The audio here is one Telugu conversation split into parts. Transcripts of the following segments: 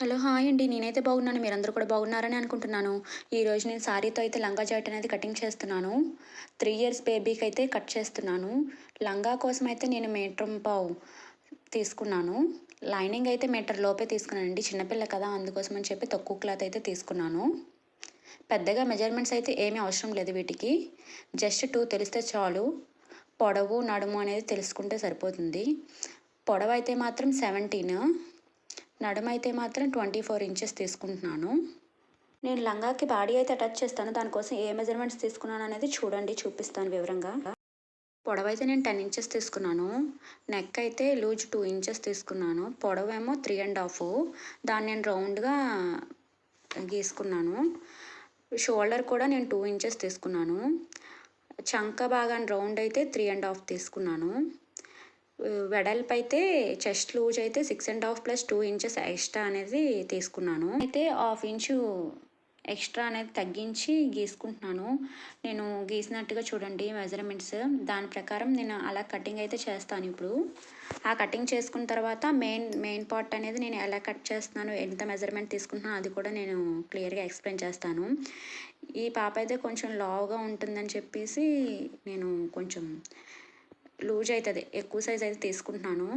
హలో హాయ్ అండి. నేనైతే బాగున్నాను. మీరందరూ కూడా బాగున్నారని అనుకుంటున్నాను. ఈరోజు నేను శారీతో అయితే లంగా జాకెట్ అనేది కటింగ్ చేస్తున్నాను. త్రీ ఇయర్స్ బేబీకి అయితే కట్ చేస్తున్నాను. లంగా కోసం అయితే నేను మీటర్ పావు తీసుకున్నాను. లైనింగ్ అయితే మీటర్ లోపే తీసుకున్నానండి. చిన్నపిల్ల కదా అందుకోసం అని చెప్పి తక్కువ క్లాత్ అయితే తీసుకున్నాను. పెద్దగా మెజర్మెంట్స్ అయితే ఏమీ అవసరం లేదు వీటికి. జస్ట్ టూ తెలిస్తే చాలు. పొడవు నడుము అనేది తెలుసుకుంటే సరిపోతుంది. పొడవు అయితే మాత్రం సెవెంటీన్. నడుమైతే మాత్రం ట్వంటీ ఫోర్ ఇంచెస్ తీసుకుంటున్నాను. నేను లంగాకి బాడీ అయితే అటాచ్ చేస్తాను. దానికోసం ఏ మెజర్మెంట్స్ తీసుకున్నాను అనేది చూడండి చూపిస్తాను వివరంగా. పొడవైతే అయితే నేను టెన్ ఇంచెస్ తీసుకున్నాను. నెక్ అయితే లూజ్ టూ ఇంచెస్ తీసుకున్నాను. పొడవేమో త్రీ అండ్ హాఫ్. దాన్ని నేను రౌండ్గా గీసుకున్నాను. షోల్డర్ కూడా నేను టూ ఇంచెస్ తీసుకున్నాను. చంక భాగాన్ని రౌండ్ అయితే త్రీ అండ్ హాఫ్ తీసుకున్నాను. వెడల్పు అయితే చెస్ట్ లూజ్ అయితే six and half plus two inches extra అనేది తీసుకున్నాను. అయితే హాఫ్ ఇంచు ఎక్స్ట్రా అనేది తగ్గించి గీసుకుంటున్నాను. నేను గీసినట్టుగా చూడండి మెజర్మెంట్స్ దాని ప్రకారం నేను అలా కటింగ్ అయితే చేస్తాను ఇప్పుడు. ఆ కటింగ్ చేసుకున్న తర్వాత మెయిన్ మెయిన్ పార్ట్ అనేది నేను ఎలా కట్ చేస్తున్నాను ఎంత మెజర్మెంట్ తీసుకుంటున్నాను అది కూడా నేను క్లియర్గా ఎక్స్ప్లెయిన్ చేస్తాను. ఈ పాప అయితే కొంచెం లావుగా ఉంటుందని చెప్పేసి నేను కొంచెం లూజ్ అవుతుంది. ఎక్కువ సైజ్ అయితే తీసుకుంటున్నాను.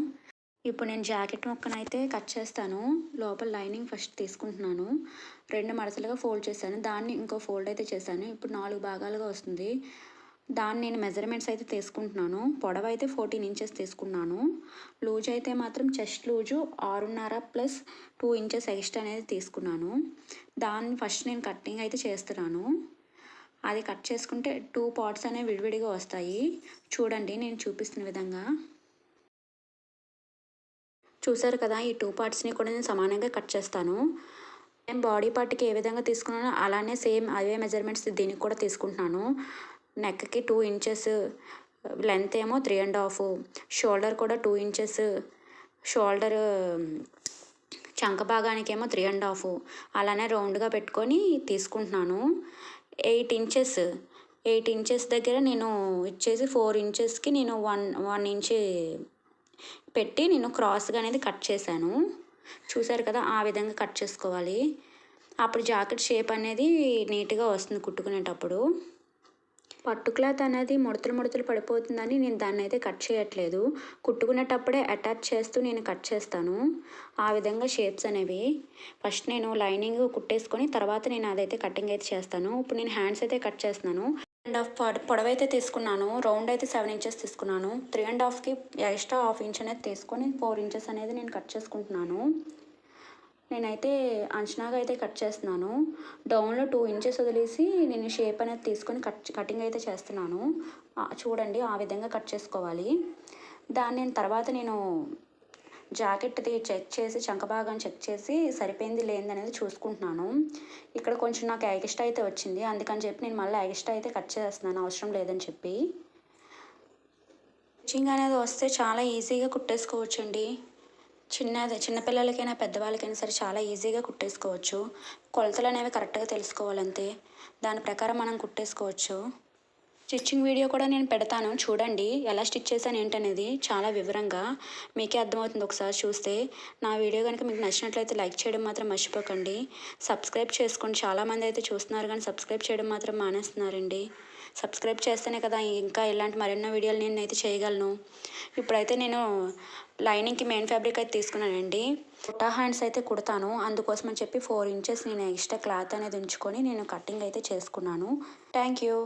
ఇప్పుడు నేను జాకెట్ మొక్కను అయితే కట్ చేస్తాను. లోపల లైనింగ్ ఫస్ట్ తీసుకుంటున్నాను. రెండు మడతలుగా ఫోల్డ్ చేశాను. దాన్ని ఇంకో ఫోల్డ్ అయితే చేశాను. ఇప్పుడు నాలుగు భాగాలుగా వస్తుంది. దాన్ని నేను మెజర్మెంట్స్ అయితే తీసుకుంటున్నాను. పొడవ అయితే ఫోర్టీన్ ఇంచెస్ తీసుకున్నాను. లూజ్ అయితే మాత్రం చెస్ట్ లూజు ఆరున్నర ప్లస్ టూ ఇంచెస్ ఎక్స్ట్రా అనేది తీసుకున్నాను. దాన్ని ఫస్ట్ నేను కట్టింగ్ అయితే చేస్తున్నాను. అది కట్ చేసుకుంటే టూ పార్ట్స్ అనేవి విడివిడిగా వస్తాయి. చూడండి నేను చూపిస్తున్న విధంగా. చూసారు కదా ఈ టూ పార్ట్స్ని కూడా నేను సమానంగా కట్ చేస్తాను. నేను బాడీ పార్ట్కి ఏ విధంగా తీసుకున్నానో అలానే సేమ్ అవే మెజర్మెంట్స్ దీనికి కూడా తీసుకుంటున్నాను. నెక్కి టూ ఇంచెస్ లెంత్ ఏమో త్రీ అండ్ హాఫ్. షోల్డర్ కూడా టూ ఇంచెస్. షోల్డర్ చంక భాగానికి ఏమో త్రీ అండ్ హాఫ్. అలానే రౌండ్గా పెట్టుకొని తీసుకుంటున్నాను. ఎయిట్ ఇంచెస్ ఎయిట్ ఇంచెస్ దగ్గర నేను ఇచ్చేసి ఫోర్ ఇంచెస్కి నేను వన్ వన్ ఇంచ్ పెట్టి నేను క్రాస్గా అనేది కట్ చేశాను. చూసారు కదా ఆ విధంగా కట్ చేసుకోవాలి. అప్పుడు జాకెట్ షేప్ అనేది నీట్గా వస్తుంది కుట్టుకునేటప్పుడు. పట్టు క్లాత్ అనేది ముడతలు ముడతలు పడిపోతుందని నేను దాన్ని అయితే కట్ చేయట్లేదు. కుట్టుకునేటప్పుడే అటాచ్ చేస్తూ నేను కట్ చేస్తాను. ఆ విధంగా షేప్స్ అనేవి. ఫస్ట్ నేను లైనింగ్ కుట్టేసుకొని తర్వాత నేను అదైతే కటింగ్ అయితే చేస్తాను. ఇప్పుడు నేను హ్యాండ్స్ అయితే కట్ చేస్తున్నాను. అండ్ హాఫ్ పొడవు అయితే తీసుకున్నాను. రౌండ్ అయితే సెవెన్ ఇంచెస్ తీసుకున్నాను. త్రీ అండ్ హాఫ్కి ఎక్స్ట్రా హాఫ్ ఇంచ్ అనేది తీసుకొని ఫోర్ ఇంచెస్ అనేది నేను కట్ చేసుకుంటున్నాను. నేనైతే అంచనాగా అయితే కట్ చేస్తున్నాను. డౌన్లో టూ ఇంచెస్ వదిలేసి నేను షేప్ అనేది తీసుకొని కట్ కటింగ్ అయితే చేస్తున్నాను. చూడండి ఆ విధంగా కట్ చేసుకోవాలి. దాన్ని నేను తర్వాత నేను జాకెట్ది చెక్ చేసి చంక భాగం చెక్ చేసి సరిపోయింది లేదనేది చూసుకుంటున్నాను. ఇక్కడ కొంచెం నాకు ఎగిస్ట్రా అయితే వచ్చింది. అందుకని చెప్పి నేను మళ్ళీ ఎగిస్ట్రా అయితే కట్ చేస్తున్నాను. అవసరం లేదని చెప్పి. స్టిచ్చింగ్ అనేది వస్తే చాలా ఈజీగా కుట్టేసుకోవచ్చండి. చిన్నది చిన్నపిల్లలకైనా పెద్దవాళ్ళకైనా సరే చాలా ఈజీగా కుట్టేసుకోవచ్చు. కొలతలు అనేవి కరెక్ట్గా తెలుసుకోవాలంతే. దాని ప్రకారం మనం కుట్టేసుకోవచ్చు. స్టిచ్చింగ్ వీడియో కూడా నేను పెడతాను. చూడండి ఎలా స్టిచ్ చేశాను ఏంటనేది చాలా వివరంగా మీకే అర్థమవుతుంది ఒకసారి చూస్తే. నా వీడియో కనుక మీకు నచ్చినట్లయితే లైక్ చేయడం మాత్రం మర్చిపోకండి. సబ్స్క్రైబ్ చేసుకోండి చాలామంది అయితే చూస్తున్నారు కానీ సబ్స్క్రైబ్ చేయడం మాత్రం మానేస్తున్నారండి. సబ్స్క్రైబ్ చేస్తేనే కదా ఇంకా ఇలాంటి మరెన్నో వీడియోలు నేను అయితే చేయగలను. ఇప్పుడైతే నేను లైనింగ్కి మెయిన్ ఫ్యాబ్రిక్ అయితే తీసుకున్నానండి. పుట్టా హ్యాండ్స్ అయితే కుడతాను. అందుకోసం అని చెప్పి ఫోర్ ఇంచెస్ నేను ఎక్స్ట్రా క్లాత్ అనేది ఉంచుకొని నేను కటింగ్ అయితే చేసుకున్నాను. Thank you.